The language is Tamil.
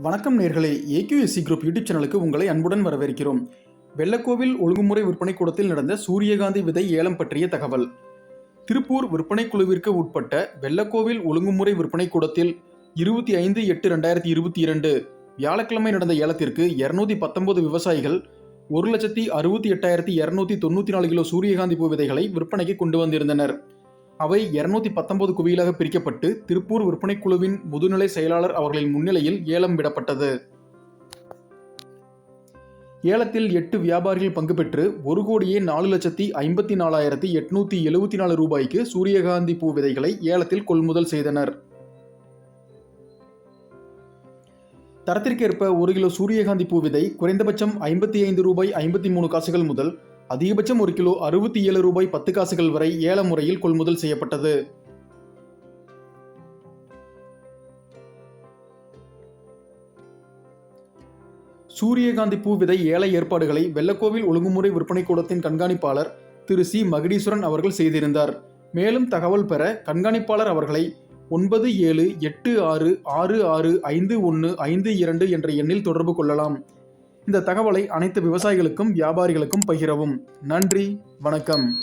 வணக்கம் நேர்களே. ஏக்யூஎஸ்சி குரூப் யூடியூப் சேனலுக்கு உங்களை அன்புடன் வரவேற்கிறோம். வெள்ளக்கோவில் ஒழுங்குமுறை விற்பனை கூடத்தில் நடந்த சூரியகாந்தி விதை ஏலம் பற்றிய தகவல். திருப்பூர் விற்பனை குழுவிற்கு உட்பட்ட வெள்ளக்கோவில் ஒழுங்குமுறை விற்பனை கூடத்தில் இருபத்தி ஐந்து எட்டு ரெண்டாயிரத்தி இருபத்தி இரண்டு வியாழக்கிழமை நடந்த ஏலத்திற்கு இருநூத்தி பத்தொன்பது விவசாயிகள் ஒரு லட்சத்தி அறுபத்தி எட்டாயிரத்தி இருநூத்தி தொண்ணூற்றி நாலு கிலோ சூரியகாந்தி பூ விதைகளை விற்பனைக்கு கொண்டு வந்திருந்தனர். அவை இருநூத்தி பத்தொன்பது குவியலாக பிரிக்கப்பட்டு திருப்பூர் விற்பனை குழுவின் முதுநிலை செயலாளர் அவர்களின் முன்னிலையில் ஏலம் விடப்பட்டது. ஏலத்தில் எட்டு வியாபாரிகள் பங்கு பெற்று ஒரு கோடியே நாலு லட்சத்தி ஐம்பத்தி நாலாயிரத்தி எட்நூத்தி எழுபத்தி நாலு ரூபாய்க்கு சூரியகாந்தி பூ விதைகளை ஏலத்தில் கொள்முதல் செய்தனர். தரத்திற்கேற்ப ஒரு கிலோ சூரியகாந்தி பூ விதை குறைந்தபட்சம் ஐம்பத்தி ஐந்து ரூபாய் ஐம்பத்தி மூணு காசுகள் முதல் அதிகபட்சம் ஒரு கிலோ அறுபத்தி ஏழு ரூபாய் பத்து காசுகள் வரை ஏல முறையில் கொள்முதல் செய்யப்பட்டது. சூரியகாந்தி பூ விதை ஏல ஏற்பாடுகளை வெள்ளக்கோவில் ஒழுங்குமுறை விற்பனை கூடத்தின் கண்காணிப்பாளர் திரு சி. மகுடீஸ்வரன் அவர்கள் செய்திருந்தார். மேலும் தகவல் பெற கண்காணிப்பாளர் அவர்களை ஒன்பது ஏழு எட்டு ஆறு ஆறு ஆறு ஐந்து ஒன்று ஐந்து இரண்டு என்ற எண்ணில் தொடர்பு கொள்ளலாம். இந்த தகவலை அனைத்து விவசாயிகளுக்கும் வியாபாரிகளுக்கும் பகிரவும். நன்றி வணக்கம்.